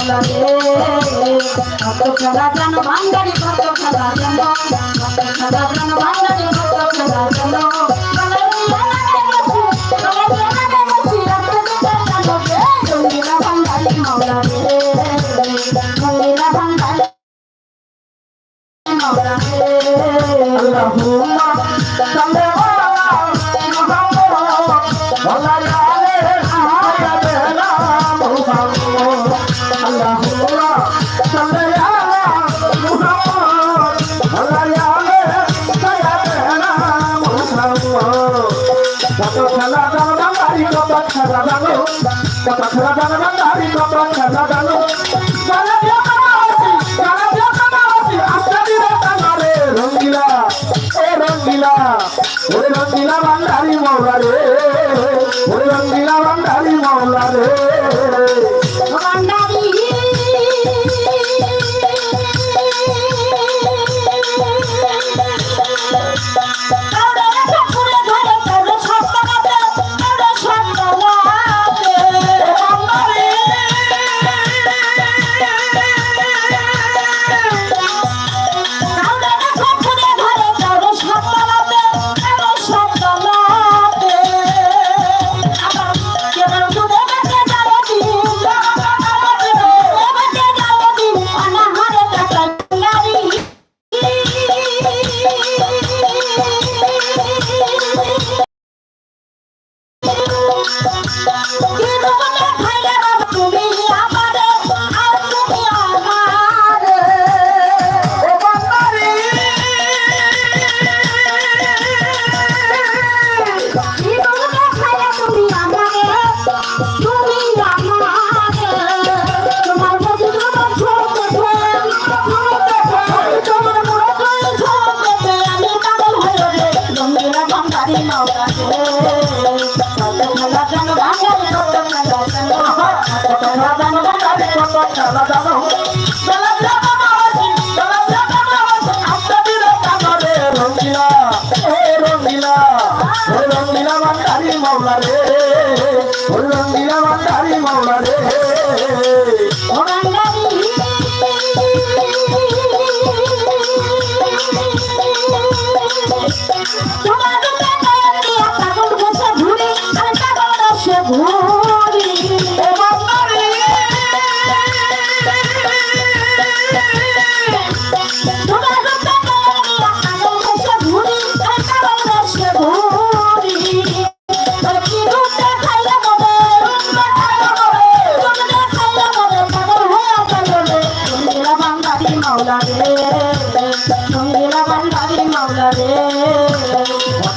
রে কত খেলা জানো ভান্ডারি কত খেলা কত খেলা জানো ভান্ডারি কত খেলা জানো কত খেলা জানো বাঙালি কত খেলা জানো রঙ্গিলা এ রঙ্গিলা ওরে রঙ্গিলা বাঙালি মৌলা রে ওরে রঙ্গিলা বাঙালি মৌলা রে ঘুরি ও বাঙালি মাওলা রে বান্দারি মাওলা রে কত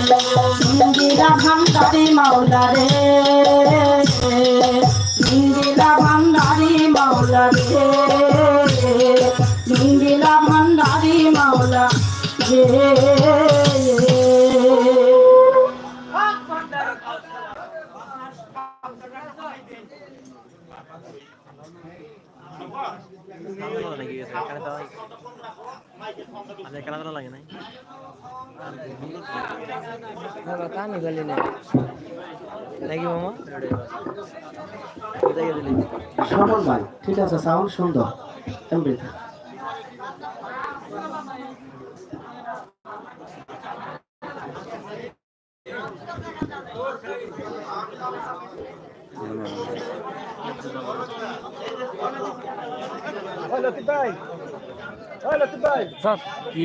রঙ্গিলা ভান্ডারি মাওলা রে। ইন্দিরা ভান্ডারি মাওলা রে। ইন্দিরা ভান্ডারি মাওলা রে। খেলাধুলা নাকি গেছে এখানে লাগে ঠিক আছে সাউন্ড সুন্দর। এমবি ওই লতিফ ভাই ওই লতিফ ভাই সব কি